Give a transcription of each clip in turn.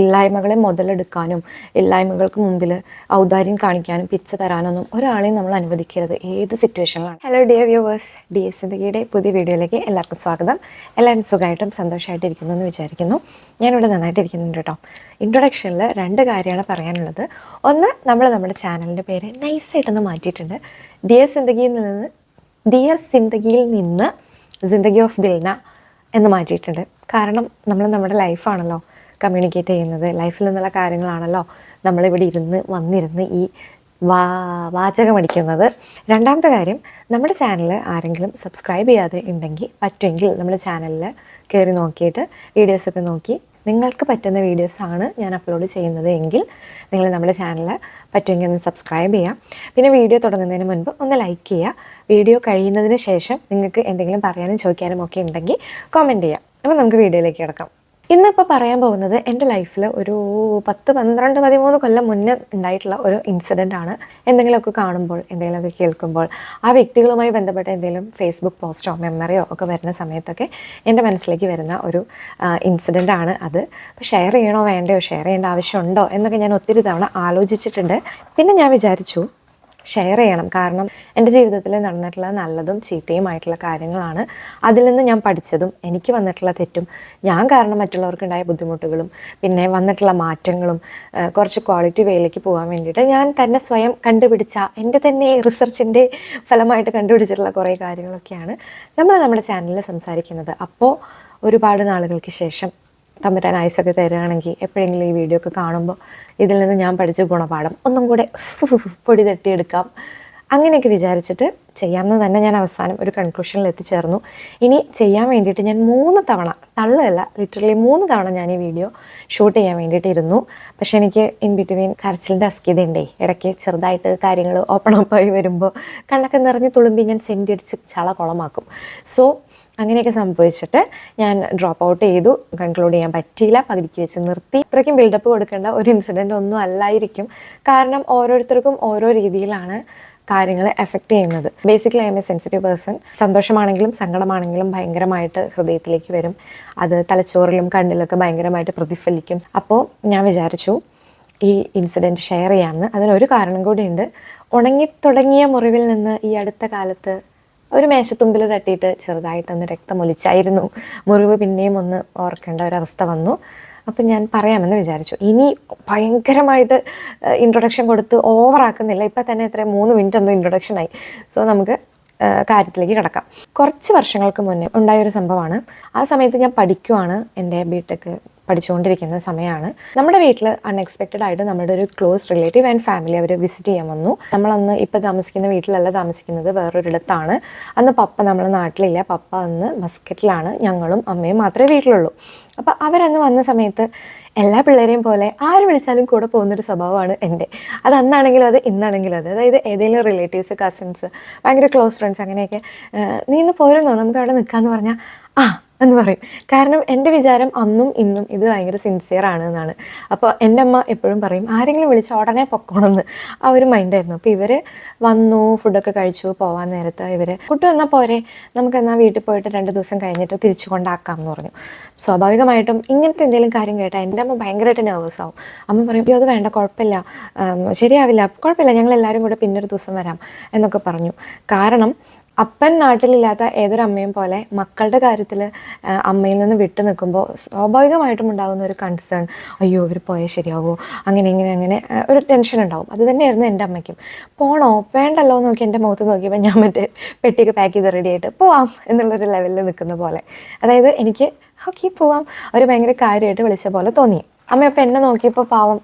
ഇല്ലായ്മകളെ മുതലെടുക്കാനും ഇല്ലായ്മകൾക്ക് മുമ്പിൽ ഔദാര്യം കാണിക്കാനും പിച്ച തരാനൊന്നും ഒരാളെയും നമ്മൾ അനുവദിക്കരുത്. ഏത് സിറ്റുവേഷനിലാണ്? Hello dear viewers D S സിന്ദഗിയുടെ പുതിയ വീഡിയോയിലേക്ക് എല്ലാവർക്കും സ്വാഗതം. എല്ലാവരും സുഖമായിട്ടും സന്തോഷമായിട്ടിരിക്കുന്നു എന്ന് വിചാരിക്കുന്നു. ഞാനിവിടെ നന്നായിട്ടിരിക്കുന്നുണ്ട് കേട്ടോ. ഇൻട്രൊഡക്ഷനിൽ രണ്ട് കാര്യമാണ് പറയാനുള്ളത്. ഒന്ന് നമ്മൾ നമ്മുടെ ചാനലിന്റെ പേര് നൈസായിട്ടൊന്ന് മാറ്റിയിട്ടുണ്ട്. ഡിയർ സിന്ദഗിയിൽ നിന്ന് ഡിയർ സിന്ദഗിയിൽ നിന്ന് സിന്ദഗി ഓഫ് ദിൽന എന്ന് മാറ്റിയിട്ടുണ്ട്. കാരണം നമ്മൾ നമ്മുടെ ലൈഫാണല്ലോ കമ്മ്യൂണിക്കേറ്റ് ചെയ്യുന്നത്. ലൈഫിൽ നിന്നുള്ള കാര്യങ്ങളാണല്ലോ നമ്മളിവിടെ ഇരുന്ന് വന്നിരുന്ന് ഈ വാ വാചകമടിക്കുന്നത് രണ്ടാമത്തെ കാര്യം നമ്മുടെ ചാനൽ ആരെങ്കിലും സബ്സ്ക്രൈബ് ചെയ്യാതെ ഉണ്ടെങ്കിൽ പറ്റുമെങ്കിൽ നമ്മുടെ ചാനലിൽ കയറി നോക്കിയിട്ട് വീഡിയോസൊക്കെ നോക്കി നിങ്ങൾക്ക് പറ്റുന്ന വീഡിയോസാണ് ഞാൻ അപ്ലോഡ് ചെയ്യുന്നത് എങ്കിൽ നിങ്ങൾ നമ്മുടെ ചാനൽ പറ്റുമെങ്കിൽ ഒന്ന് സബ്സ്ക്രൈബ് ചെയ്യാം. പിന്നെ വീഡിയോ തുടങ്ങുന്നതിന് മുൻപ് ഒന്ന് ലൈക്ക് ചെയ്യുക. വീഡിയോ കഴിയുന്നതിന് ശേഷം നിങ്ങൾക്ക് എന്തെങ്കിലും പറയാനും ചോദിക്കാനും ഒക്കെ ഉണ്ടെങ്കിൽ കോമെന്റ് ചെയ്യാം. അപ്പോൾ നമുക്ക് വീഡിയോയിലേക്ക് കിടക്കാം. ഇന്നിപ്പോൾ പറയാൻ പോകുന്നത് എന്റെ ലൈഫിൽ ഒരു പത്ത് പന്ത്രണ്ട് പതിമൂന്ന് കൊല്ലം മുന്നേ ഉണ്ടായിട്ടുള്ള ഒരു ഇൻസിഡന്റ് ആണ്. എന്തെങ്കിലുമൊക്കെ കാണുമ്പോൾ എന്തെങ്കിലുമൊക്കെ കേൾക്കുമ്പോൾ ആ വ്യക്തികളുമായി ബന്ധപ്പെട്ട എന്തെങ്കിലും ഫേസ്ബുക്ക് പോസ്റ്റോ മെമ്മറിയോ ഒക്കെ വരുന്ന സമയത്തൊക്കെ എന്റെ മനസ്സിലേക്ക് വരുന്ന ഒരു ഇൻസിഡന്റ് ആണ് അത്. അപ്പോൾ ഷെയർ ചെയ്യണോ വേണ്ടയോ ഷെയർ ചെയ്യേണ്ട ആവശ്യമുണ്ടോ എന്നൊക്കെ ഞാൻ ഒത്തിരി തവണ ആലോചിച്ചിട്ടുണ്ട്. പിന്നെ ഞാൻ വിചാരിച്ചു ഷെയർ ചെയ്യണം. കാരണം എന്റെ ജീവിതത്തിൽ നടന്നിട്ടുള്ള നല്ലതും ചീത്തയുമായിട്ടുള്ള കാര്യങ്ങളാണ് അതിൽ നിന്ന് ഞാൻ പഠിച്ചതും എനിക്ക് വന്നിട്ടുള്ള തെറ്റും. ഞാൻ കാരണം മറ്റുള്ളവർക്കുണ്ടായ ബുദ്ധിമുട്ടുകളും പിന്നെ വന്നിട്ടുള്ള മാറ്റങ്ങളും കുറച്ച് ക്വാളിറ്റി വേയിലേക്ക് പോകാൻ വേണ്ടിയിട്ട് ഞാൻ തന്നെ സ്വയം കണ്ടുപിടിച്ച എന്റെ തന്നെ റിസർച്ചിന്റെ ഫലമായിട്ട് കണ്ടുപിടിച്ചിട്ടുള്ള കുറേ കാര്യങ്ങളൊക്കെയാണ് നമ്മൾ നമ്മുടെ ചാനലിൽ സംസാരിക്കുന്നത്. അപ്പോൾ ഒരുപാട് നാളുകൾക്ക് ശേഷം തമ്പുരാൻ ആയുസൊക്കെ തരികയാണെങ്കിൽ എപ്പോഴെങ്കിലും ഈ വീഡിയോ ഒക്കെ കാണുമ്പോൾ ഇതിൽ നിന്ന് ഞാൻ പഠിച്ച ഗുണപാഠം ഒന്നും കൂടെ പൊടി തട്ടിയെടുക്കാം. അങ്ങനെയൊക്കെ വിചാരിച്ചിട്ട് ചെയ്യാമെന്ന് തന്നെ ഞാൻ അവസാനം ഒരു കൺക്ലൂഷനിൽ എത്തിച്ചേർന്നു. ഇനി ചെയ്യാൻ വേണ്ടിയിട്ട് ഞാൻ മൂന്ന് തവണ തള്ളല്ല ലിറ്ററലി മൂന്ന് തവണ ഞാൻ ഈ വീഡിയോ ഷൂട്ട് ചെയ്യാൻ വേണ്ടിയിട്ട് ഇരുന്നു പക്ഷേ എനിക്ക് ഇൻ ബിറ്റ്വീൻ കരച്ചിലിന്റെ അസ്കിതയുണ്ടേ ഇടയ്ക്ക് ചെറുതായിട്ട് കാര്യങ്ങൾ ഓപ്പൺ അപ്പായി വരുമ്പോൾ കണ്ണൊക്കെ നിറഞ്ഞ് തുളുമ്പി ഞാൻ സെന്റടിച്ച് ചള കുളമാക്കും. സോ അങ്ങനെയൊക്കെ സംഭവിച്ചിട്ട് ഞാൻ ഡ്രോപ്പ് ഔട്ട് ചെയ്തു. കൺക്ലൂഡ് ചെയ്യാൻ പറ്റിയില്ല. പകുതിക്ക് വെച്ച് നിർത്തി. ഇത്രയ്ക്കും ബിൽഡപ്പ് കൊടുക്കേണ്ട ഒരു ഇൻസിഡന്റ് ഒന്നും അല്ലായിരിക്കും. കാരണം ഓരോരുത്തർക്കും ഓരോ രീതിയിലാണ് കാര്യങ്ങൾ എഫക്റ്റ് ചെയ്യുന്നത്. Basically I'm a sensitive person സന്തോഷമാണെങ്കിലും സങ്കടമാണെങ്കിലും ഭയങ്കരമായിട്ട് ഹൃദയത്തിലേക്ക് വരും. അത് തലച്ചോറിലും കണ്ണിലൊക്കെ ഭയങ്കരമായിട്ട് പ്രതിഫലിക്കും. അപ്പോൾ ഞാൻ വിചാരിച്ചു ഈ ഇൻസിഡന്റ് ഷെയർ ചെയ്യാമെന്ന്. അതിനൊരു കാരണം കൂടിയുണ്ട്. ഉണങ്ങി തുടങ്ങിയ മുറിവിൽ നിന്ന് ഈ അടുത്ത കാലത്ത് ഒരു മേശത്തുമ്പിൽ തട്ടിയിട്ട് ചെറുതായിട്ടൊന്ന് രക്തമൊലിച്ചായിരുന്നു മുറിവ് പിന്നെയും ഒന്ന് ഓർക്കേണ്ട ഒരവസ്ഥ വന്നു. അപ്പം ഞാൻ പറയാമെന്ന് വിചാരിച്ചു. ഇനി ഭയങ്കരമായിട്ട് ഇൻട്രൊഡക്ഷൻ കൊടുത്ത് ഓവറാക്കുന്നില്ല ഇപ്പം തന്നെ എത്ര മൂന്ന് മിനിറ്റ് ഒന്നും ഇൻട്രൊഡക്ഷൻ ആയി. സോ നമുക്ക് കാര്യത്തിലേക്ക് കിടക്കാം. കുറച്ച് വർഷങ്ങൾക്ക് മുന്നേ ഉണ്ടായൊരു സംഭവമാണ്. ആ സമയത്ത് ഞാൻ പഠിക്കുവാണ് എന്റെ ബിടെക് പഠിച്ചുകൊണ്ടിരിക്കുന്ന സമയമാണ് നമ്മുടെ വീട്ടിൽ അൺഎക്സ്പെക്റ്റഡ് ആയിട്ട് നമ്മുടെ ഒരു ക്ലോസ് റിലേറ്റീവ് ആൻഡ് ഫാമിലി അവർ വിസിറ്റ് ചെയ്യാൻ വന്നു. നമ്മളന്ന് ഇപ്പോൾ താമസിക്കുന്ന വീട്ടിലല്ല താമസിക്കുന്നത് വേറൊരിടത്താണ്. അന്ന് പപ്പ നമ്മളെ നാട്ടിലില്ല. പപ്പ അന്ന് മസ്കറ്റിലാണ് ഞങ്ങളും അമ്മയും മാത്രമേ വീട്ടിലുള്ളൂ. അപ്പോൾ അവരന്ന് വന്ന സമയത്ത് എല്ലാ പിള്ളേരെയും പോലെ ആര് വിളിച്ചാലും കൂടെ പോകുന്നൊരു സ്വഭാവമാണ് എന്റെ. അത് അന്നാണെങ്കിലും അത് ഇന്നാണെങ്കിലും അത്. അതായത് ഏതെങ്കിലും റിലേറ്റീവ്സ് കസിൻസ് ഭയങ്കര ക്ലോസ് ഫ്രണ്ട്സ് അങ്ങനെയൊക്കെ "ഏഹ്, നീ ഇന്ന് പോരുന്നോ? നമുക്ക് അവിടെ നിൽക്കാമെന്ന് പറഞ്ഞാൽ ആ എന്ന് പറയും. കാരണം എന്റെ വിചാരം അന്നും ഇന്നും ഇത് ഭയങ്കര സിൻസിയർ ആണ് എന്നാണ്. അപ്പോൾ എന്റെ അമ്മ എപ്പോഴും പറയും ആരെങ്കിലും വിളിച്ച ഉടനെ പൊക്കോണമെന്ന് ആ ഒരു മൈൻഡായിരുന്നു അപ്പോൾ ഇവർ വന്നു ഫുഡൊക്കെ കഴിച്ചു പോവാൻ നേരത്ത് ഇവർ ഫുഡ് വന്നാൽ പോരെ നമുക്ക് എന്നാൽ വീട്ടിൽ പോയിട്ട് രണ്ട് ദിവസം കഴിഞ്ഞിട്ട് തിരിച്ചു കൊണ്ടാക്കാം എന്ന് പറഞ്ഞു. സ്വാഭാവികമായിട്ടും ഇങ്ങനത്തെ എന്തെങ്കിലും കാര്യം കേട്ടാൽ എന്റെ അമ്മ ഭയങ്കരമായിട്ട് നെർവസ് ആവും. അമ്മ പറയും "അയ്യോ, അത് വേണ്ട കുഴപ്പമില്ല. ശരിയാവില്ല. കുഴപ്പമില്ല ഞങ്ങൾ എല്ലാവരും കൂടെ പിന്നൊരു ദിവസം വരാം. എന്നൊക്കെ പറഞ്ഞു. കാരണം അപ്പൻ നാട്ടിലില്ലാത്ത ഏതൊരു അമ്മയും പോലെ മക്കളുടെ കാര്യത്തിൽ അമ്മയിൽ നിന്ന് വിട്ടു നിൽക്കുമ്പോൾ സ്വാഭാവികമായിട്ടും ഉണ്ടാകുന്ന ഒരു കൺസേൺ അയ്യോ ഇവർ പോയാൽ ശരിയാവുമോ അങ്ങനെ ഇങ്ങനെ അങ്ങനെ ഒരു ടെൻഷൻ ഉണ്ടാവും. അത് തന്നെയായിരുന്നു എന്റെ അമ്മയ്ക്കും. പോണോ വേണ്ടല്ലോ? എന്ന് നോക്കി എന്റെ മുഖത്ത് നോക്കിയപ്പോൾ ഞാൻ മറ്റേ പെട്ടിയൊക്കെ പാക്ക് ചെയ്ത് റെഡി ആയിട്ട് പോവാം എന്നുള്ളൊരു ലെവലിൽ നിൽക്കുന്ന പോലെ. അതായത് എനിക്ക് ഓക്കെ പോവാം. ഒരു ഭയങ്കര കാര്യമായിട്ട് വിളിച്ച പോലെ തോന്നി. അമ്മ അപ്പം എന്നെ നോക്കിയപ്പോൾ പാവം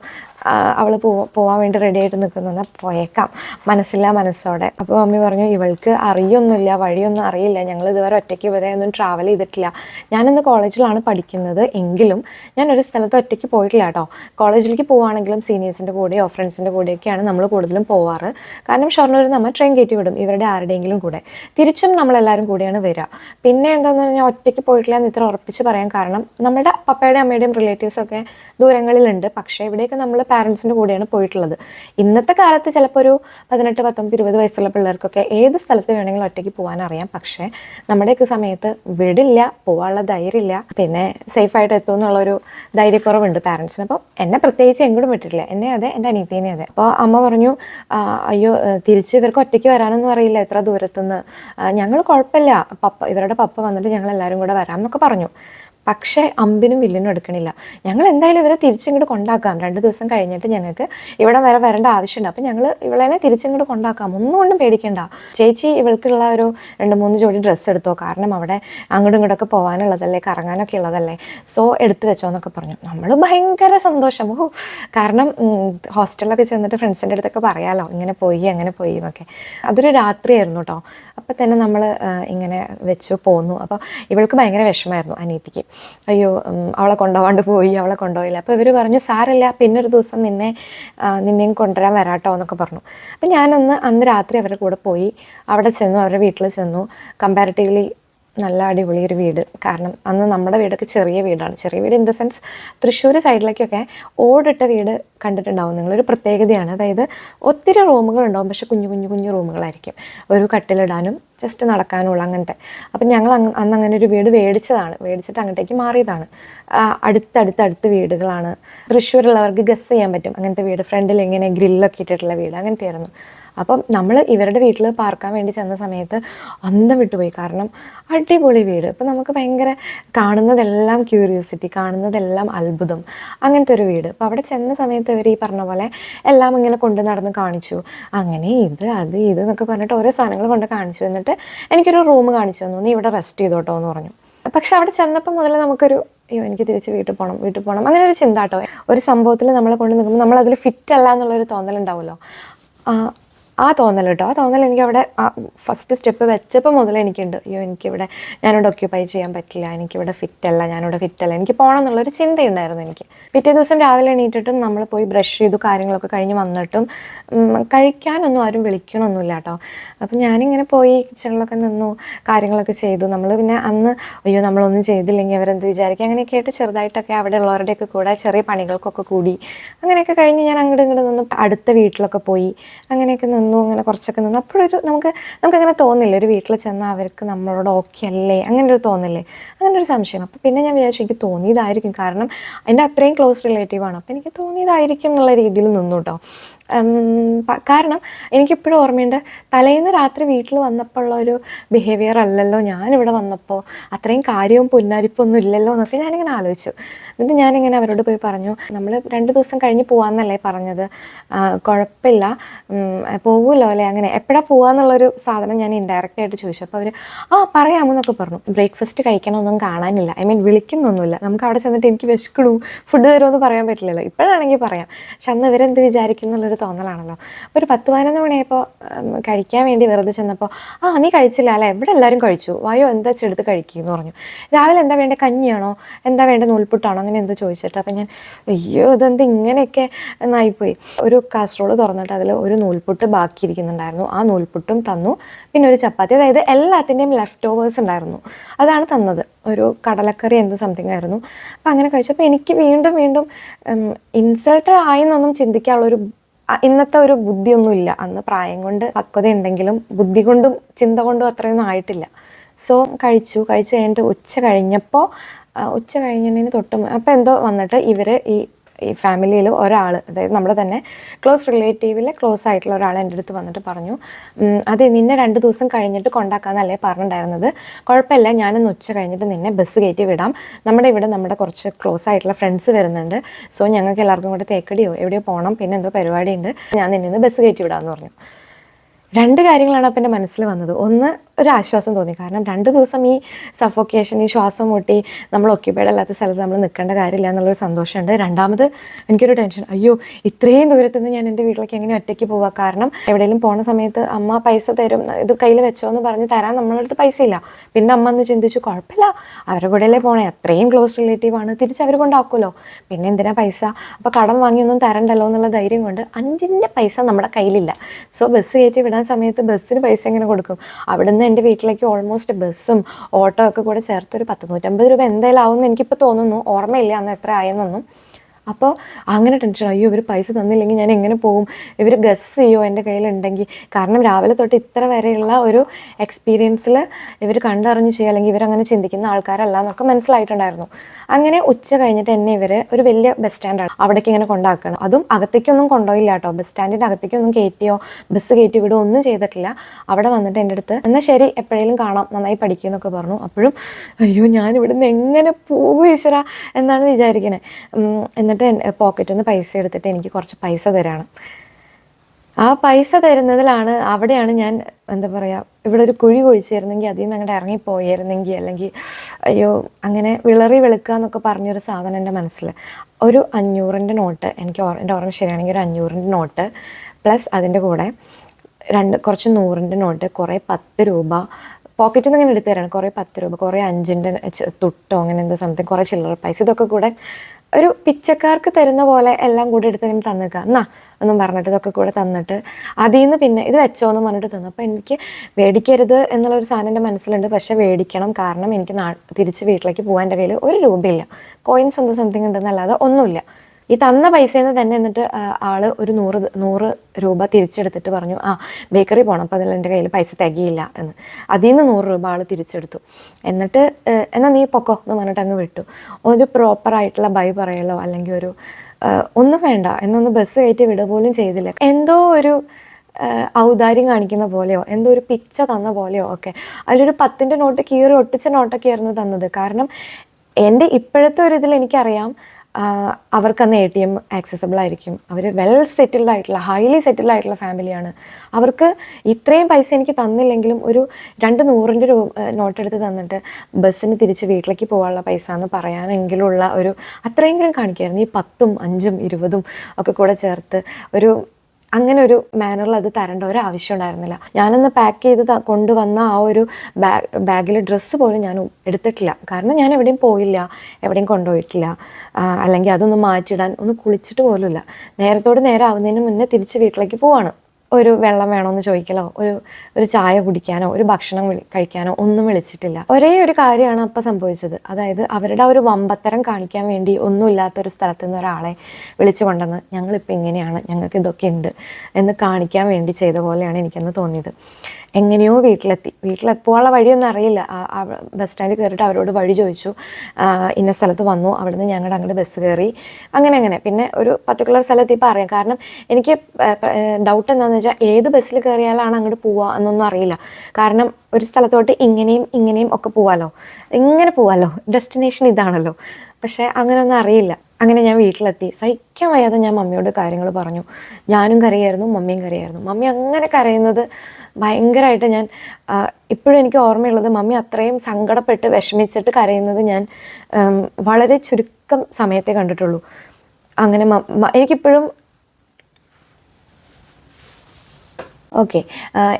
അവൾ പോവാ പോവാൻ വേണ്ടി റെഡി ആയിട്ട് നിൽക്കുന്നുണ്ട് പോയേക്കാം. മനസ്സില്ല മനസ്സോടെ. അപ്പോൾ മമ്മി പറഞ്ഞു ഇവൾക്ക് അറിയൊന്നുമില്ല വഴിയൊന്നും അറിയില്ല. ഞങ്ങൾ ഇതുവരെ ഒറ്റയ്ക്ക് ഇവരെ ഒന്നും ട്രാവൽ ചെയ്തിട്ടില്ല. ഞാനിന്ന് കോളേജിലാണ് പഠിക്കുന്നത്. എങ്കിലും ഞാൻ ഒരു സ്ഥലത്ത് ഒറ്റയ്ക്ക് പോയിട്ടില്ല കേട്ടോ. കോളേജിലേക്ക് പോവുകയാണെങ്കിലും സീനിയേഴ്സിന്റെ കൂടെയോ ഫ്രണ്ട്സിന്റെ കൂടെയൊക്കെയാണ് നമ്മൾ കൂടുതലും പോവാറ്. കാരണം ഷൊർണൂർ നമ്മൾ ട്രെയിൻ കയറ്റി വിടും. ഇവരുടെ ആരുടെയെങ്കിലും കൂടെ. തിരിച്ചും നമ്മളെല്ലാവരും കൂടെയാണ് വരിക. പിന്നെ എന്താണെന്ന് പറഞ്ഞാൽ ഒറ്റയ്ക്ക് പോയിട്ടില്ല എന്ന് ഇത്ര ഉറപ്പിച്ച് പറയാൻ കാരണം നമ്മുടെ പപ്പയുടെയും അമ്മയുടെയും റിലേറ്റീവ്സൊക്കെ ദൂരങ്ങളിലുണ്ട്. പക്ഷേ ഇവിടെയൊക്കെ നമ്മൾ പാരൻസിന്റെ കൂടെയാണ് പോയിട്ടുള്ളത്. ഇന്നത്തെ കാലത്ത് ചിലപ്പോൾ ഒരു പതിനെട്ട് പത്തൊമ്പത് ഇരുപത് വയസ്സുള്ള പിള്ളേർക്കൊക്കെ ഏത് സ്ഥലത്ത് വേണമെങ്കിലും ഒറ്റയ്ക്ക് പോകാൻ അറിയാം. പക്ഷേ നമ്മുടെയൊക്കെ സമയത്ത് വിടില്ല പോകാനുള്ള ധൈര്യമില്ല. പിന്നെ സേഫായിട്ട് എത്തും എന്നുള്ളൊരു ധൈര്യക്കുറവുണ്ട് പാരൻസിന് അപ്പോൾ എന്നെ പ്രത്യേകിച്ച് എങ്ങോട്ടും വിട്ടിട്ടില്ല. എന്നെ അതെ എന്റെ അനിയത്തേനെ അതെ. അപ്പോൾ അമ്മ പറഞ്ഞു അയ്യോ തിരിച്ച് ഇവർക്ക് ഒറ്റയ്ക്ക് വരാനൊന്നും അറിയില്ല. എത്ര ദൂരത്തുനിന്ന് ഞങ്ങൾ കുഴപ്പമില്ല. പപ്പ ഇവരുടെ പപ്പ വന്നിട്ട് ഞങ്ങൾ എല്ലാവരും കൂടെ വരാം എന്നൊക്കെ പറഞ്ഞു. പക്ഷേ അമ്പിനും വില്ലിനും എടുക്കണില്ല. ഞങ്ങൾ എന്തായാലും ഇവരെ തിരിച്ചിങ്ങോട്ട് കൊണ്ടാക്കാം. രണ്ട് ദിവസം കഴിഞ്ഞിട്ട് ഞങ്ങൾക്ക് ഇവിടെ വരെ വരേണ്ട ആവശ്യമുണ്ട്. അപ്പം ഞങ്ങൾ ഇവളെ തിരിച്ചിങ്ങോട്ട് കൊണ്ടാക്കാം. ഒന്നും കൊണ്ടും പേടിക്കണ്ട. ചേച്ചി ഇവൾക്കുള്ള ഒരു രണ്ട് മൂന്ന് ജോഡി ഡ്രസ്സ് എടുത്തോ. കാരണം അവിടെ അങ്ങോട്ടും ഇങ്ങോട്ടൊക്കെ പോകാനുള്ളതല്ലേ കറങ്ങാനൊക്കെ ഉള്ളതല്ലേ. സോ എടുത്തു വെച്ചോ എന്നൊക്കെ പറഞ്ഞു. നമ്മൾ ഭയങ്കര സന്തോഷം. ഓ കാരണം ഹോസ്റ്റലിലൊക്കെ ചെന്നിട്ട് ഫ്രണ്ട്സിന്റെ അടുത്തൊക്കെ പറയാമല്ലോ ഇങ്ങനെ പോയി അങ്ങനെ പോയി എന്നൊക്കെ. അതൊരു രാത്രിയായിരുന്നു കേട്ടോ അപ്പം തന്നെ നമ്മൾ ഇങ്ങനെ വെച്ചു പോന്നു. അപ്പോൾ ഇവൾക്ക് ഭയങ്കര വിഷമമായിരുന്നു അനീതിക്ക് അയ്യോ അവളെ കൊണ്ടുപോകാണ്ട് പോയി അവളെ കൊണ്ടുപോയില്ല. അപ്പോൾ ഇവർ പറഞ്ഞു സാറില്ല പിന്നെ ഒരു ദിവസം നിന്നെ നിന്നെയും കൊണ്ടുവരാൻ വരാട്ടോ എന്നൊക്കെ പറഞ്ഞു. അപ്പം ഞാനന്ന് അന്ന് രാത്രി അവരുടെ കൂടെ പോയി അവിടെ ചെന്നു അവരുടെ വീട്ടിൽ ചെന്നു. കമ്പാരിറ്റീവ്ലി നല്ല അടിപൊളി ഒരു വീട്. കാരണം അന്ന് നമ്മുടെ വീടൊക്കെ ചെറിയ വീടാണ്. ചെറിയ വീട് ഇൻ ദ സെൻസ് തൃശ്ശൂർ സൈഡിലേക്കൊക്കെ ഓടിട്ട വീട് കണ്ടിട്ടുണ്ടാവും. നിങ്ങളൊരു പ്രത്യേകതയാണ്. അതായത് ഒത്തിരി റൂമുകൾ ഉണ്ടാവും. പക്ഷെ കുഞ്ഞു കുഞ്ഞു കുഞ്ഞു റൂമുകളായിരിക്കും. ഒരു കട്ടിലിടാനും ജസ്റ്റ് നടക്കാനുള്ള അങ്ങനത്തെ. അപ്പം ഞങ്ങൾ അന്ന് അങ്ങനെ ഒരു വീട് മേടിച്ചതാണ്. മേടിച്ചിട്ട് അങ്ങോട്ടേക്ക് മാറിയതാണ്. അടുത്തടുത്തടുത്ത് അടുത്തടുത്ത് അടുത്ത് വീടുകളാണ്. തൃശ്ശൂരുള്ളവർക്ക് ഗസ് ചെയ്യാൻ പറ്റും. അങ്ങനത്തെ വീട് ഫ്രണ്ടിൽ ഇങ്ങനെ ഗ്രില്ലൊക്കെ ഇട്ടിട്ടുള്ള വീട് അങ്ങനത്തെ ആയിരുന്നു അപ്പം നമ്മൾ ഇവരുടെ വീട്ടിൽ പാർക്കാൻ വേണ്ടി ചെന്ന സമയത്ത് അന്തം വിട്ടുപോയി. കാരണം അടിപൊളി വീട്. ഇപ്പം നമുക്ക് ഭയങ്കര കാണുന്നതെല്ലാം ക്യൂരിയോസിറ്റി കാണുന്നതെല്ലാം അത്ഭുതം. അങ്ങനത്തെ ഒരു വീട്. അപ്പോൾ അവിടെ ചെന്ന സമയത്ത് ഇവർ ഈ പറഞ്ഞ പോലെ എല്ലാം ഇങ്ങനെ കൊണ്ട് നടന്ന് കാണിച്ചു. അങ്ങനെ ഇത് അത് ഇത് എന്നൊക്കെ പറഞ്ഞിട്ട് ഓരോ സാധനങ്ങൾ കൊണ്ട് കാണിച്ചു. എന്നിട്ട് എനിക്കൊരു റൂം കാണിച്ചു തന്നു. നീ ഇവിടെ റെസ്റ്റ് ചെയ്തോട്ടോ എന്ന് പറഞ്ഞു. പക്ഷെ അവിടെ ചെന്നപ്പോൾ മുതൽ നമുക്കൊരു അയ്യോ എനിക്ക് തിരിച്ച് വീട്ടിൽ പോകണം വീട്ടിൽ പോകണം അങ്ങനെ ഒരു ചിന്ത കേട്ടോ ഒരു സംഭവത്തിൽ നമ്മളെ കൊണ്ട് നിൽക്കുമ്പോൾ നമ്മൾ അതിൽ ഫിറ്റ് അല്ല എന്നുള്ളൊരു തോന്നലുണ്ടാവുമല്ലോ. ആ, തോന്നൽ കേട്ടോ ആ തോന്നൽ എനിക്ക് അവിടെ ഫസ്റ്റ് സ്റ്റെപ്പ് വെച്ചപ്പോൾ മുതൽ എനിക്കുണ്ട്. അയ്യോ എനിക്കിവിടെ ഞാനിവിടെ ഒക്യുപ്പൈ ചെയ്യാൻ പറ്റില്ല എനിക്കിവിടെ ഫിറ്റ് അല്ല ഞാനിവിടെ ഫിറ്റ് അല്ല. എനിക്ക് പോകണം എന്നുള്ളൊരു ചിന്തയുണ്ടായിരുന്നു എനിക്ക്. പിറ്റേ ദിവസം രാവിലെ എണീറ്റിട്ടും നമ്മൾ പോയി ബ്രഷ് ചെയ്തു കാര്യങ്ങളൊക്കെ കഴിഞ്ഞ് വന്നിട്ടും കഴിക്കാനൊന്നും ആരും വിളിക്കണമൊന്നുമില്ല കേട്ടോ അപ്പം ഞാനിങ്ങനെ പോയി കിച്ചണിലൊക്കെ നിന്നു കാര്യങ്ങളൊക്കെ ചെയ്തു. നമ്മൾ പിന്നെ അന്ന് അയ്യോ നമ്മളൊന്നും ചെയ്തില്ലെങ്കിൽ അവരെന്ത് വിചാരിക്കും? അങ്ങനെയൊക്കെ ആയിട്ട് ചെറുതായിട്ടൊക്കെ അവിടെ ഉള്ളവരുടെയൊക്കെ കൂടെ ചെറിയ പണികൾക്കൊക്കെ കൂടി അങ്ങനെയൊക്കെ കഴിഞ്ഞ് ഞാൻ അങ്ങോട്ട് ഇങ്ങോട്ട് നിന്നു. അടുത്ത വീട്ടിലൊക്കെ പോയി അങ്ങനെയൊക്കെ നിന്നു. അങ്ങനെ കുറച്ചൊക്കെ നിന്നു. അപ്പോഴൊരു നമുക്ക് നമുക്കങ്ങനെ തോന്നില്ല ഒരു വീട്ടിൽ ചെന്നാൽ അവർക്ക് നമ്മളോട് ഓക്കെ അല്ലേ? അങ്ങനെ ഒരു തോന്നില്ലേ? അങ്ങനെ ഒരു സംശയം. അപ്പോൾ പിന്നെ ഞാൻ വിചാരിച്ചു എനിക്ക് തോന്നിയതായിരിക്കും. കാരണം എന്റെ അത്രയും ക്ലോസ് റിലേറ്റീവാണ് അപ്പോൾ എനിക്ക് തോന്നിയതായിരിക്കും എന്നുള്ള രീതിയിൽ നിന്നു കേട്ടോ കാരണം എനിക്കിപ്പോഴും ഓർമ്മയുണ്ട് തലേന്ന് രാത്രി വീട്ടിൽ വന്നപ്പോൾ ഉള്ള ഒരു ബിഹേവിയർ അല്ലല്ലോ ഞാനിവിടെ വന്നപ്പോൾ അത്രയും കാര്യവും പുന്നാരിപ്പൊന്നും ഇല്ലല്ലോ എന്നൊക്കെ ഞാനിങ്ങനെ ആലോചിച്ചു. എന്നിട്ട് ഞാനിങ്ങനെ അവരോട് പോയി പറഞ്ഞു നമ്മൾ രണ്ട് ദിവസം കഴിഞ്ഞ് പോകാമെന്നല്ലേ പറഞ്ഞത്. കുഴപ്പമില്ല പോകുമല്ലോ അല്ലേ? അങ്ങനെ എപ്പോഴാണ് പോകാമെന്നുള്ളൊരു സാധനം ഞാൻ ഇൻഡയറക്റ്റ് ആയിട്ട് ചോദിച്ചു. അപ്പോൾ അവർ ആ പറയാമെന്നൊക്കെ പറഞ്ഞു. ബ്രേക്ക്ഫാസ്റ്റ് കഴിക്കണമൊന്നും കാണാനില്ല. ഐ മീൻ വിളിക്കുന്നൊന്നുമില്ല. നമുക്ക് അവിടെ ചെന്നിട്ട് എനിക്ക് വിശക്കണു. ഫുഡ് തരുമെന്ന് പറയാൻ പറ്റില്ലല്ലോ. ഇപ്പോഴാണെങ്കിൽ പറയാം. പക്ഷെ അന്ന് ഇവരെന്ത് വിചാരിക്കും എന്നുള്ളൊരു തോന്നലാണല്ലോ. അപ്പോൾ ഒരു പത്ത് പതിനൊന്ന് മണിയായപ്പോൾ കഴിക്കാൻ വേണ്ടി വെറുതെ ചെന്നപ്പോൾ ആ നീ കഴിച്ചില്ല അല്ലേ? എവിടെ എല്ലാവരും കഴിച്ചു. വായോ എന്താ വെച്ചെടുത്ത് കഴിക്കുമെന്ന് പറഞ്ഞു. രാവിലെ എന്താ വേണ്ടത് കഞ്ഞിയാണോ? എന്താ വേണ്ടത് നൂൽപുട്ടാണോ? അങ്ങനെ എന്തോ ചോദിച്ചിട്ട് അപ്പം ഞാൻ അയ്യോ ഇതെന്ത് ഇങ്ങനെയൊക്കെ? എന്നായിപ്പോയി. ഒരു കാസറോൾ തുറന്നിട്ട് അതിൽ ഒരു നൂൽപുട്ട് ബാക്കിയിരിക്കുന്നുണ്ടായിരുന്നു. ആ നൂൽപുട്ടും തന്നു. പിന്നെ ഒരു ചപ്പാത്തി അതായത് എല്ലാത്തിന്റെയും ലെഫ്റ്റ് ഓവേഴ്സ് ഉണ്ടായിരുന്നു. അതാണ് തന്നത്. ഒരു കടലക്കറി എന്തോ സംതിങ് ആയിരുന്നു. അപ്പം അങ്ങനെ കഴിച്ചപ്പോൾ എനിക്ക് വീണ്ടും വീണ്ടും ഇൻസൾട്ട് ആയി എന്നൊന്നും ചിന്തിക്കാനുള്ളൊരു ഇന്നത്തെ ഒരു ബുദ്ധിയൊന്നുമില്ല. അന്ന് പ്രായം കൊണ്ട് പക്വത ഉണ്ടെങ്കിലും ബുദ്ധി കൊണ്ടും ചിന്ത കൊണ്ടും അത്രയൊന്നും ആയിട്ടില്ല. സോ കഴിച്ചു. കഴിച്ച് കഴിഞ്ഞിട്ട് ഉച്ച കഴിഞ്ഞപ്പോൾ ഉച്ച കഴിഞ്ഞതിന് തൊട്ട് അപ്പോൾ എന്തോ വന്നിട്ട് ഇവർ ഈ ഈ ഫാമിലിയിൽ ഒരാൾ അതായത് നമ്മുടെ തന്നെ ക്ലോസ് റിലേറ്റീവിലെ ക്ലോസ് ആയിട്ടുള്ള ഒരാൾ എന്റെ അടുത്ത് വന്നിട്ട് പറഞ്ഞു "ഉം, അതെ നിന്നെ രണ്ട് ദിവസം കഴിഞ്ഞിട്ട് കൊണ്ടാക്കാന്നല്ലേ പറഞ്ഞിട്ടുണ്ടായിരുന്നത് കുഴപ്പമില്ല ഞാനൊന്ന് ഉച്ച കഴിഞ്ഞിട്ട് നിന്നെ ബസ് കയറ്റി വിടാം. നമ്മുടെ ഇവിടെ നമ്മുടെ കുറച്ച് ക്ലോസ് ആയിട്ടുള്ള ഫ്രണ്ട്സ് വരുന്നുണ്ട്. സോ ഞങ്ങൾക്ക് എല്ലാവർക്കും കൂടെ തേക്കടിയോ എവിടെയോ പോകണം പിന്നെ എന്തോ പരിപാടിയുണ്ട്. ഞാൻ നിന്നെ ബസ് കയറ്റി വിടാമെന്ന് പറഞ്ഞു. രണ്ട് കാര്യങ്ങളാണ് അപ്പം എന്റെ മനസ്സിൽ വന്നത്. ഒന്ന് ഒരു ആശ്വാസം തോന്നി. കാരണം രണ്ട് ദിവസം ഈ സഫോക്കേഷൻ ഈ ശ്വാസം മുട്ടി നമ്മൾ ഒക്യുപൈഡ് അല്ലാത്ത സ്ഥലത്ത് നമ്മൾ നിൽക്കേണ്ട കാര്യമില്ല എന്നുള്ളൊരു സന്തോഷമുണ്ട്. രണ്ടാമത് എനിക്കൊരു ടെൻഷൻ അയ്യോ ഇത്രയും ദൂരത്തുനിന്ന് ഞാൻ എന്റെ വീട്ടിലേക്ക് എങ്ങനെ ഒറ്റയ്ക്ക് പോവാം? കാരണം എവിടെയെങ്കിലും പോണ സമയത്ത് അമ്മ പൈസ തരും ഇത് കയ്യിൽ വെച്ചോ എന്ന് പറഞ്ഞ് തരാൻ നമ്മളുടെ അടുത്ത് പൈസ ഇല്ല. പിന്നെ അമ്മ എന്ന് ചിന്തിച്ചു കുഴപ്പമില്ല. അവരുടെ കൂടെയല്ലേ പോണേ? അത്രയും ക്ലോസ് റിലേറ്റീവ് ആണ്. തിരിച്ച് അവർ കൊണ്ടാക്കുമല്ലോ. പിന്നെ എന്തിനാ പൈസ? അപ്പോൾ കടം വാങ്ങിയൊന്നും തരണ്ടല്ലോ എന്നുള്ള ധൈര്യം കൊണ്ട് അഞ്ചിന്റെ പൈസ നമ്മുടെ കയ്യിലില്ല. സോ ബസ് കയറ്റി വിടാൻ സമയത്ത് ബസ്സിന് പൈസ എങ്ങനെ കൊടുക്കും? അവിടുന്ന് എന്റെ വീട്ടിലേക്ക് ഓൾമോസ്റ്റ് ബസ്സും ഓട്ടോ ഒക്കെ കൂടെ ചേർത്ത് ഒരു പത്ത് നൂറ്റമ്പത് രൂപ എന്തായാലും ആവുമെന്ന് എനിക്കിപ്പോൾ തോന്നുന്നു. ഓർമ്മയില്ല അന്ന് എത്ര ആയെന്നൊന്നും. അപ്പോൾ അങ്ങനെ ടെൻഷൻ അയ്യോ ഇവർ പൈസ തന്നില്ലെങ്കിൽ ഞാൻ എങ്ങനെ പോകും ഇവർ ഗസ് ചെയ്യോ എന്റെ കയ്യിലുണ്ടെങ്കിൽ? കാരണം രാവിലെ തൊട്ട് ഇത്ര വരെയുള്ള ഒരു എക്സ്പീരിയൻസിൽ ഇവർ കണ്ടറിഞ്ഞ് ചെയ്യുക അല്ലെങ്കിൽ ഇവരങ്ങനെ ചിന്തിക്കുന്ന ആൾക്കാരല്ല എന്നൊക്കെ മനസ്സിലായിട്ടുണ്ടായിരുന്നു. അങ്ങനെ ഉച്ച കഴിഞ്ഞിട്ട് എന്നെ ഇവർ ഒരു വലിയ ബസ് സ്റ്റാൻഡാണ് അവിടേക്ക് ഇങ്ങനെ കൊണ്ടാക്കണം. അതും അകത്തേക്കൊന്നും കൊണ്ടുപോയില്ല കേട്ടോ. ബസ് സ്റ്റാൻഡിന്റെ അകത്തേക്കൊന്നും കയറ്റിയോ ബസ് കയറ്റി വിടുകയോ ഒന്നും ചെയ്തിട്ടില്ല. അവിടെ വന്നിട്ട് എന്റെ അടുത്ത് എന്നാൽ ശരി എപ്പോഴേലും കാണാം നന്നായി പഠിക്കുമെന്നൊക്കെ പറഞ്ഞു. അപ്പോഴും അയ്യോ ഞാൻ ഇവിടുന്ന് എങ്ങനെ പോകും ഈശ്വര എന്നാണ് വിചാരിക്കണേ. ഉം, എന്നിട്ട് പോക്കറ്റിൽ നിന്ന് പൈസ എടുത്തിട്ട് എനിക്ക് കുറച്ച് പൈസ തരാണ്. ആ പൈസ തരുന്നതിലാണ് അവിടെയാണ് ഞാൻ എന്താ പറയുക ഇവിടെ ഒരു കുഴി കുഴിച്ചിരുന്നെങ്കിൽ അതിൽ നിന്ന് അങ്ങോട്ട് ഇറങ്ങിപ്പോയിരുന്നെങ്കിൽ അല്ലെങ്കിൽ അയ്യോ അങ്ങനെ വിളറി വെളുക്കുക എന്നൊക്കെ പറഞ്ഞൊരു സാധനം എന്റെ മനസ്സിൽ. ഒരു അഞ്ഞൂറിന്റെ നോട്ട് എനിക്ക് എന്റെ ഓർമ്മ ശരിയാണെങ്കിൽ ഒരു അഞ്ഞൂറിന്റെ നോട്ട് പ്ലസ് അതിന്റെ കൂടെ രണ്ട് കുറച്ച് നൂറിന്റെ നോട്ട് കുറേ പത്ത് രൂപ. പോക്കറ്റിൽ നിന്ന് ഇങ്ങനെ എടുത്തു തരാണ് കുറേ പത്ത് രൂപ കുറേ അഞ്ചിന്റെ തുട്ടോ അങ്ങനെ എന്തോ സംതിങ് കുറേ ചില്ലറ പൈസ. ഇതൊക്കെ കൂടെ ഒരു പിച്ചക്കാർക്ക് തരുന്ന പോലെ എല്ലാം കൂടെ എടുത്ത് ഇങ്ങനെ തന്നേക്കുക എന്നാ എന്നും പറഞ്ഞിട്ട് ഇതൊക്കെ കൂടെ തന്നിട്ട് അതിൽ നിന്ന് പിന്നെ ഇത് വെച്ചോ എന്ന് പറഞ്ഞിട്ട് തന്നു. അപ്പോൾ എനിക്ക് മേടിക്കരുത് എന്നുള്ളൊരു സാധനം എന്റെ മനസ്സിലുണ്ട്. പക്ഷേ മേടിക്കണം കാരണം എനിക്ക് നാ തിരിച്ച് വീട്ടിലേക്ക് പോകാൻ എന്റെ കയ്യിൽ ഒരു രൂപയില്ല. കോയിൻസ് എന്തോ സംതിങ് ഉണ്ടെന്നല്ലാതെ ഒന്നുമില്ല. ഈ തന്ന പൈസയിൽ നിന്ന് തന്നെ എന്നിട്ട് ആൾ ഒരു നൂറ് നൂറ് രൂപ തിരിച്ചെടുത്തിട്ട് പറഞ്ഞു ആ ബേക്കറി പോകണം അപ്പോൾ അതിൽ എന്റെ കയ്യിൽ പൈസ തികയില്ല എന്ന്. അതിൽ നിന്ന് നൂറ് രൂപ ആൾ തിരിച്ചെടുത്തു. എന്നിട്ട് എന്നാൽ എന്നാ നീ പൊക്കോ എന്ന് പറഞ്ഞിട്ട് അങ്ങ് വിട്ടു. ഒരു പ്രോപ്പറായിട്ടുള്ള ബൈ പറയലോ അല്ലെങ്കിൽ ഒരു ഒന്നും വേണ്ട എന്നൊന്ന് ബസ് കയറ്റി വിട പോലും ചെയ്തില്ല. എന്തോ ഒരു ഔദാര്യം കാണിക്കുന്ന പോലെയോ എന്തോ ഒരു പിച്ച തന്ന പോലെയോ ഒക്കെ. അതിലൊരു പത്തിന്റെ നോട്ട് കീറി ഒട്ടിച്ച നോട്ടൊക്കെ ആയിരുന്നു തന്നത്. കാരണം എന്റെ ഇപ്പോഴത്തെ ഒരു ഇതിൽ എനിക്കറിയാം അവർക്കന്ന് എ ടി എം ആക്സസബിൾ ആയിരിക്കും. അവർ വെൽ സെറ്റിൽഡ് ആയിട്ടുള്ള ഹൈലി സെറ്റിൽഡ് ആയിട്ടുള്ള ഫാമിലിയാണ് അവർക്ക് ഇത്രയും പൈസ എനിക്ക് തന്നില്ലെങ്കിലും ഒരു രണ്ട് നൂറിന്റെ രൂപ നോട്ട് എടുത്ത് തന്നിട്ട് ബസ്സിന് തിരിച്ച് വീട്ടിലേക്ക് പോകാനുള്ള പൈസ എന്ന് പറയാനെങ്കിലുള്ള ഒരു അത്രയെങ്കിലും കാണിക്കുമായിരുന്നു ഈ പത്തും അഞ്ചും ഇരുപതും ഒക്കെ കൂടെ ചേർത്ത് ഒരു അങ്ങനെ ഒരു മാനറിൽ അത് തരേണ്ട ഒരു ആവശ്യം ഉണ്ടായിരുന്നില്ല. ഞാനന്ന് പാക്ക് ചെയ്ത് കൊണ്ടുവന്ന ആ ഒരു ബാഗ് ബാഗിലെ ഡ്രസ്സ് പോലും ഞാൻ എടുത്തിട്ടില്ല. കാരണം ഞാൻ എവിടെയും പോയില്ല എവിടെയും കൊണ്ടുപോയിട്ടില്ല. അല്ലെങ്കിൽ അതൊന്ന് മാറ്റിയിടാൻ ഒന്ന് കുളിച്ചിട്ട് പോലുമില്ല. നേരത്തോട് നേരെ ആവുന്നതിന് മുന്നേ തിരിച്ച് വീട്ടിലേക്ക് പോവാണ്. ഒരു വെള്ളം വേണമെന്ന് ചോദിക്കലോ? ഒരു ഒരു ചായ കുടിക്കാനോ ഒരു ഭക്ഷണം കഴിക്കാനോ ഒന്നും വിളിച്ചിട്ടില്ല. ഒരേ ഒരു കാര്യമാണ് അപ്പം സംഭവിച്ചത്. അതായത് അവരുടെ ഒരു വമ്പത്തരം കാണിക്കാൻ വേണ്ടി ഒന്നുമില്ലാത്തൊരു സ്ഥലത്ത് നിന്ന് ഒരാളെ വിളിച്ചു കൊണ്ടുവന്ന് ഞങ്ങളിപ്പോൾ ഇങ്ങനെയാണ് ഞങ്ങൾക്ക് ഇതൊക്കെ ഉണ്ട് എന്ന് കാണിക്കാൻ വേണ്ടി ചെയ്ത പോലെയാണ് എനിക്കെന്ന് തോന്നിയത്. എങ്ങനെയോ വീട്ടിലെത്തി. വീട്ടിലെപ്പോഴുള്ള വഴിയൊന്നും അറിയില്ല. ബസ് സ്റ്റാൻഡിൽ കയറിയിട്ട് അവരോട് വഴി ചോദിച്ചു. ഇന്ന സ്ഥലത്ത് വന്നു. അവിടുന്ന് ഞങ്ങളുടെ അങ്ങോട്ട് ബസ് കയറി. അങ്ങനെ അങ്ങനെ. പിന്നെ ഒരു പർട്ടിക്കുലർ സ്ഥലത്ത് ഇപ്പോൾ അറിയാം. കാരണം എനിക്ക് ഡൗട്ട് എന്താണെന്ന് വെച്ചാൽ ഏത് ബസ്സിൽ കയറിയാലാണ് അങ്ങോട്ട് പോവുക എന്നൊന്നും അറിയില്ല. കാരണം ഒരു സ്ഥലത്തോട്ട് ഇങ്ങനെയും ഇങ്ങനെയും ഒക്കെ പോവാലോ. ഇങ്ങനെ പോവാലോ. ഡെസ്റ്റിനേഷൻ ഇതാണല്ലോ. പക്ഷേ അങ്ങനെയൊന്നും അറിയില്ല. അങ്ങനെ ഞാൻ വീട്ടിലെത്തി. സഹിക്കാൻ വയ്യാതെ ഞാൻ മമ്മിയോട് കാര്യങ്ങൾ പറഞ്ഞു. ഞാനും കരയായിരുന്നു മമ്മിയും കരയായിരുന്നു. മമ്മി അങ്ങനെ കരയുന്നത് ഭയങ്കരമായിട്ട് ഞാൻ ഇപ്പോഴും എനിക്ക് ഓർമ്മയുള്ളത് മമ്മി അത്രയും സങ്കടപ്പെട്ട് വിഷമിച്ചിട്ട് കരയുന്നത് ഞാൻ വളരെ ചുരുക്കം സമയത്തെ കണ്ടിട്ടുള്ളൂ. അങ്ങനെ എനിക്കിപ്പോഴും ഓക്കെ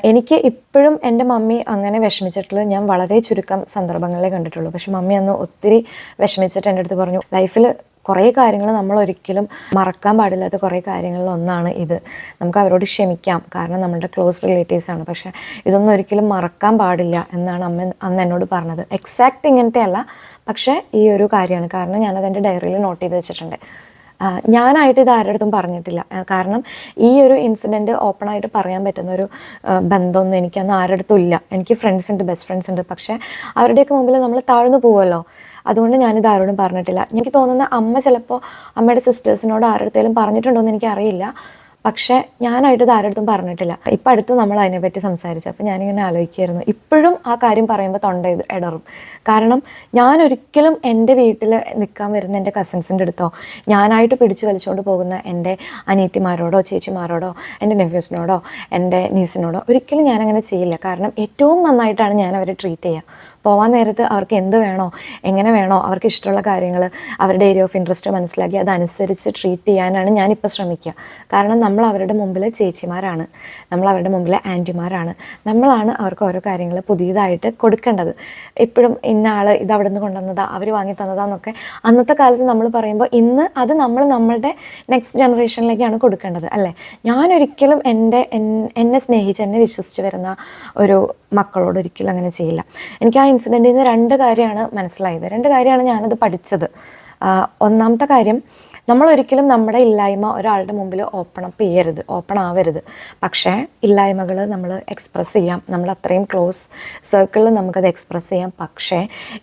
എനിക്ക് ഇപ്പോഴും എന്റെ മമ്മി അങ്ങനെ വിഷമിച്ചിട്ടുള്ളത് ഞാൻ വളരെ ചുരുക്കം സന്ദർഭങ്ങളിലേ കണ്ടിട്ടുള്ളൂ. പക്ഷെ മമ്മി അന്ന് ഒത്തിരി വിഷമിച്ചിട്ട് എന്റെ അടുത്ത് പറഞ്ഞു ലൈഫിൽ കുറേ കാര്യങ്ങൾ നമ്മൾ ഒരിക്കലും മറക്കാൻ പാടില്ലാത്ത കുറേ കാര്യങ്ങളിൽ ഒന്നാണ് ഇത്. നമുക്ക് അവരോട് ക്ഷമിക്കാം. കാരണം നമ്മളുടെ ക്ലോസ് റിലേറ്റീവ്സ് ആണ്. പക്ഷേ ഇതൊന്നും ഒരിക്കലും മറക്കാൻ പാടില്ല എന്നാണ് അമ്മ അന്ന് എന്നോട് പറഞ്ഞത്. എക്സാക്റ്റ് ഇങ്ങനത്തെ അല്ല. പക്ഷേ ഈ ഒരു കാര്യമാണ്. കാരണം ഞാനത് എന്റെ ഡയറിയിൽ നോട്ട് ചെയ്ത് വെച്ചിട്ടുണ്ട്. ഞാനായിട്ട് ഇത് ആരുടെ അടുത്തും പറഞ്ഞിട്ടില്ല. കാരണം ഈ ഒരു ഇൻസിഡന്റ് ഓപ്പണായിട്ട് പറയാൻ പറ്റുന്ന ഒരു ബന്ധമൊന്നും എനിക്കന്ന് ആരുടെ അടുത്തും ഇല്ല. എനിക്ക് ഫ്രണ്ട്സ് ഉണ്ട് ബെസ്റ്റ് ഫ്രണ്ട്സ് ഉണ്ട്. പക്ഷേ അവരുടെയൊക്കെ മുമ്പിൽ നമ്മൾ താഴ്ന്നു പോവുമല്ലോ. അതുകൊണ്ട് ഞാനിത് ആരോടും പറഞ്ഞിട്ടില്ല. എനിക്ക് തോന്നുന്ന അമ്മ ചിലപ്പോൾ അമ്മയുടെ സിസ്റ്റേഴ്സിനോട് ആരുടെയും പറഞ്ഞിട്ടുണ്ടോ എന്ന് എനിക്കറിയില്ല. പക്ഷേ ഞാനായിട്ട് ഇത് ആരുടെ പറഞ്ഞിട്ടില്ല. ഇപ്പം അടുത്ത് നമ്മൾ അതിനെപ്പറ്റി സംസാരിച്ചു. അപ്പോൾ ഞാനിങ്ങനെ ആലോചിക്കുമായിരുന്നു ഇപ്പോഴും ആ കാര്യം പറയുമ്പോൾ തൊണ്ട ഇടറും. കാരണം ഞാൻ ഒരിക്കലും എന്റെ വീട്ടിൽ നിൽക്കാൻ വരുന്ന എന്റെ കസിൻസിന്റെ അടുത്തോ ഞാനായിട്ട് പിടിച്ചു വലിച്ചുകൊണ്ട് പോകുന്ന എന്റെ അനിയത്തിമാരോടോ ചേച്ചിമാരോടോ എന്റെ നെഫ്യൂസിനോടോ എന്റെ നീസിനോടോ ഒരിക്കലും ഞാനങ്ങനെ ചെയ്യില്ല. കാരണം ഏറ്റവും നന്നായിട്ടാണ് ഞാൻ അവരെ ട്രീറ്റ് ചെയ്യുക. പോവാൻ നേരത്ത് അവർക്ക് എന്ത് വേണോ എങ്ങനെ വേണോ അവർക്ക് ഇഷ്ടമുള്ള കാര്യങ്ങൾ അവരുടെ ഏരിയ ഓഫ് ഇൻട്രസ്റ്റ് മനസ്സിലാക്കി അതനുസരിച്ച് ട്രീറ്റ് ചെയ്യാനാണ് ഞാനിപ്പോൾ ശ്രമിക്കുക. കാരണം നമ്മൾ അവരുടെ മുമ്പിൽ ചേച്ചിമാരാണ്. നമ്മൾ അവരുടെ മുമ്പിൽ ആന്റിമാരാണ്. നമ്മളാണ് അവർക്ക് ഓരോ കാര്യങ്ങൾ പുതിയതായിട്ട് കൊടുക്കേണ്ടത്. എപ്പോഴും ഇന്ന ആൾ ഇത് അവിടെ നിന്ന് കൊണ്ടുവന്നതാ അവർ വാങ്ങി തന്നതാന്നൊക്കെ അന്നത്തെ കാലത്ത് നമ്മൾ പറയുമ്പോൾ ഇന്ന് അത് നമ്മൾ നമ്മളുടെ നെക്സ്റ്റ് ജനറേഷനിലേക്കാണ് കൊടുക്കേണ്ടത് അല്ലേ? ഞാനൊരിക്കലും എന്റെ എന്നെ സ്നേഹിച്ച് എന്നെ വിശ്വസിച്ച് വരുന്ന ഒരു മക്കളോട് ഒരിക്കലും അങ്ങനെ ചെയ്യില്ല. എനിക്ക് ആ ഇൻസിഡന്റിൽ നിന്ന് രണ്ട് കാര്യമാണ് മനസ്സിലായത്. രണ്ട് കാര്യമാണ് ഞാനത് പഠിച്ചത്. ഒന്നാമത്തെ കാര്യം നമ്മൾ ഒരിക്കലും നമ്മുടെ ഇല്ലായ്മ ഒരാളുടെ മുമ്പിൽ ഓപ്പൺ അപ്പ് ചെയ്യരുത് ഓപ്പൺ ആവരുത്. പക്ഷേ ഇല്ലായ്മകൾ നമ്മൾ എക്സ്പ്രസ് ചെയ്യാം. നമ്മൾ അത്രയും ക്ലോസ് സർക്കിളിൽ നമുക്കത് എക്സ്പ്രസ് ചെയ്യാം. പക്ഷേ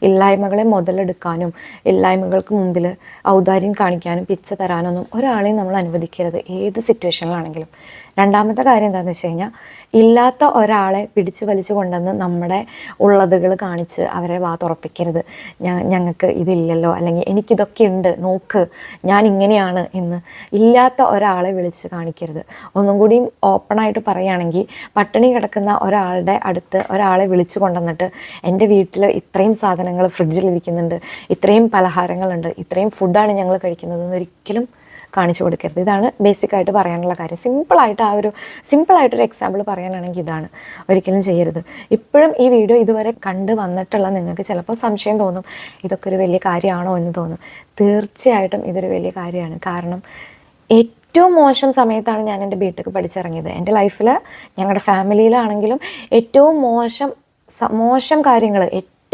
ഇല്ലായ്മകളെ മുതലെടുക്കാനും ഇല്ലായ്മകൾക്ക് മുമ്പിൽ ഔദാര്യം കാണിക്കാനും പിച്ച തരാനൊന്നും ഒരാളെയും നമ്മൾ അനുവദിക്കരുത്. ഏത് സിറ്റുവേഷനിലാണെങ്കിലും രണ്ടാമത്തെ കാര്യം എന്താണെന്ന് വെച്ച് കഴിഞ്ഞാൽ ഇല്ലാത്ത ഒരാളെ പിടിച്ചു വലിച്ചു കൊണ്ടുവന്ന് നമ്മുടെ ഉള്ളതുകൾ കാണിച്ച് അവരെ വാ തുറപ്പിക്കരുത്. ഞങ്ങൾക്ക് ഇതില്ലല്ലോ അല്ലെങ്കിൽ എനിക്കിതൊക്കെ ഉണ്ട് നോക്ക് ഞാൻ ഇങ്ങനെയാണ് എന്ന് ഇല്ലാത്ത ഒരാളെ വിളിച്ച് കാണിക്കരുത്. ഒന്നും കൂടിയും ഓപ്പണായിട്ട് പറയുകയാണെങ്കിൽ പട്ടിണി കിടക്കുന്ന ഒരാളുടെ അടുത്ത് ഒരാളെ വിളിച്ചു കൊണ്ടുവന്നിട്ട് എന്റെ വീട്ടിൽ ഇത്രയും സാധനങ്ങൾ ഫ്രിഡ്ജിലിരിക്കുന്നുണ്ട് ഇത്രയും പലഹാരങ്ങളുണ്ട് ഇത്രയും ഫുഡാണ് ഞങ്ങൾ കഴിക്കുന്നത് എന്നൊരിക്കലും കാണിച്ചു കൊടുക്കരുത്. ഇതാണ് ബേസിക് ആയിട്ട് പറയാനുള്ള കാര്യം. സിമ്പിളായിട്ട് ആ ഒരു സിമ്പിളായിട്ടൊരു എക്സാമ്പിൾ പറയാനാണെങ്കിൽ ഇതാണ്. ഒരിക്കലും ചെയ്യരുത്. ഇപ്പോഴും ഈ വീഡിയോ ഇതുവരെ കണ്ട് വന്നിട്ടുള്ള നിങ്ങൾക്ക് ചിലപ്പോൾ സംശയം തോന്നും ഇതൊക്കെ ഒരു വലിയ കാര്യമാണോ എന്ന് തോന്നും. തീർച്ചയായിട്ടും ഇതൊരു വലിയ കാര്യമാണ്. കാരണം ഏറ്റവും മോശം സമയത്താണ് ഞാൻ എന്റെ ബിടെക് പഠിച്ചിറങ്ങിയത്. എന്റെ ലൈഫിൽ ഞങ്ങളുടെ ഫാമിലിയിലാണെങ്കിലും ഏറ്റവും മോശം മോശം കാര്യങ്ങൾ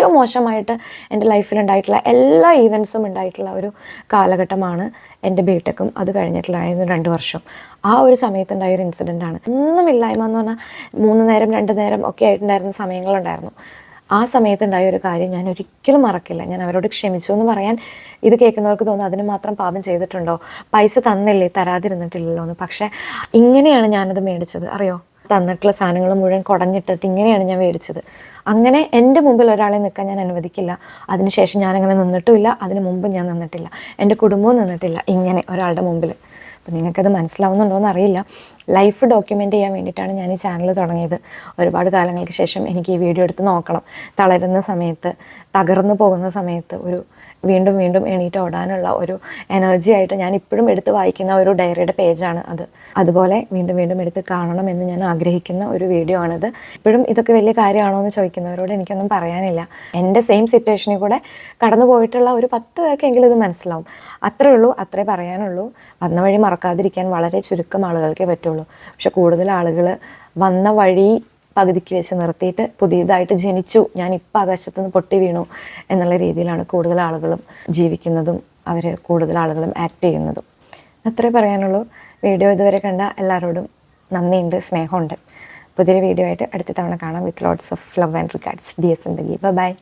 ഏറ്റവും മോശമായിട്ട് എന്റെ ലൈഫിൽ ഉണ്ടായിട്ടുള്ള എല്ലാ ഈവൻസും ഉണ്ടായിട്ടുള്ള ഒരു കാലഘട്ടമാണ് എന്റെ ബിടെക്കും അത് കഴിഞ്ഞിട്ടുള്ളായിരുന്നു രണ്ട് വർഷം. ആ ഒരു സമയത്തുണ്ടായ ഒരു ഇൻസിഡന്റ് ആണ്. ഒന്നുമില്ലായ്മ എന്ന് പറഞ്ഞാൽ മൂന്ന് നേരം രണ്ട് നേരം ഒക്കെ ആയിട്ടുണ്ടായിരുന്ന സമയങ്ങളുണ്ടായിരുന്നു. ആ സമയത്തുണ്ടായ ഒരു കാര്യം ഞാൻ ഒരിക്കലും മറക്കില്ല. ഞാൻ അവരോട് ക്ഷമിച്ചു എന്ന് പറയാൻ ഇത് കേൾക്കുന്നവർക്ക് തോന്നുന്നു അതിന് മാത്രം പാപം ചെയ്തിട്ടുണ്ടോ? പൈസ തന്നില്ലേ? തരാതിരുന്നിട്ടില്ലല്ലോ എന്ന്. പക്ഷേ ഇങ്ങനെയാണ് ഞാനത് മേടിച്ചത്. അറിയോ? തന്നിട്ടുള്ള സാധനങ്ങൾ മുഴുവൻ കുടഞ്ഞിട്ടിട്ട് ഇങ്ങനെയാണ് ഞാൻ മേടിച്ചത് അങ്ങനെ എന്റെ മുമ്പിൽ ഒരാളെ നിൽക്കാൻ ഞാൻ അനുവദിക്കില്ല. അതിനുശേഷം ഞാനങ്ങനെ നിന്നിട്ടുമില്ല. അതിന് മുമ്പ് ഞാൻ നിന്നിട്ടില്ല. എന്റെ കുടുംബവും നിന്നിട്ടില്ല. ഇങ്ങനെ ഒരാളുടെ മുമ്പിൽ. അപ്പം നിങ്ങൾക്കത് മനസ്സിലാവുന്നുണ്ടോ എന്ന് അറിയില്ല ലൈഫ് ഡോക്യുമെന്റ് ചെയ്യാൻ വേണ്ടിയിട്ടാണ് ഞാൻ ഈ ചാനൽ തുടങ്ങിയത്. ഒരുപാട് കാലങ്ങൾക്ക് ശേഷം എനിക്ക് ഈ വീഡിയോ എടുത്ത് നോക്കണം. തളരുന്ന സമയത്ത് തകർന്നു പോകുന്ന സമയത്ത് ഒരു വീണ്ടും വീണ്ടും എണീറ്റ് ഓടാനുള്ള ഒരു എനർജി ആയിട്ട് ഞാൻ ഇപ്പോഴും എടുത്ത് വായിക്കുന്ന ഒരു ഡയറിയുടെ പേജാണ് അത്. അതുപോലെ വീണ്ടും വീണ്ടും എടുത്ത് കാണണം എന്ന് ഞാൻ ആഗ്രഹിക്കുന്ന ഒരു വീഡിയോ ആണിത്. ഇപ്പോഴും ഇതൊക്കെ വലിയ കാര്യമാണോ എന്ന് ചോദിക്കുന്നവരോട് എനിക്കൊന്നും പറയാനില്ല. എന്റെ സെയിം സിറ്റുവേഷനിൽ കൂടെ കടന്നു പോയിട്ടുള്ള ഒരു പത്ത് പേർക്കെങ്കിലും ഇത് മനസ്സിലാവും. അത്രേ ഉള്ളൂ അത്രേ പറയാനുള്ളൂ. വന്ന വഴി മറക്കാതിരിക്കാൻ വളരെ ചുരുക്കം ആളുകൾക്കേ പറ്റുള്ളൂ. പക്ഷെ കൂടുതൽ ആളുകൾ വന്ന വഴി പകുതിക്ക് വെച്ച് നിർത്തിയിട്ട് പുതിയതായിട്ട് ജനിച്ചു. ഞാൻ ഇപ്പം ആകാശത്ത് നിന്ന് പൊട്ടി വീണു എന്നുള്ള രീതിയിലാണ് കൂടുതൽ ആളുകളും ജീവിക്കുന്നതും അവർ കൂടുതൽ ആളുകളും ആക്ട് ചെയ്യുന്നതും. അത്രേ പറയാനുള്ളൂ. വീഡിയോ ഇതുവരെ കണ്ട എല്ലാവരോടും നന്ദിയുണ്ട് സ്നേഹമുണ്ട്. പുതിയൊരു വീഡിയോ ആയിട്ട് അടുത്ത തവണ കാണാം. With lots of love and regards D S N bye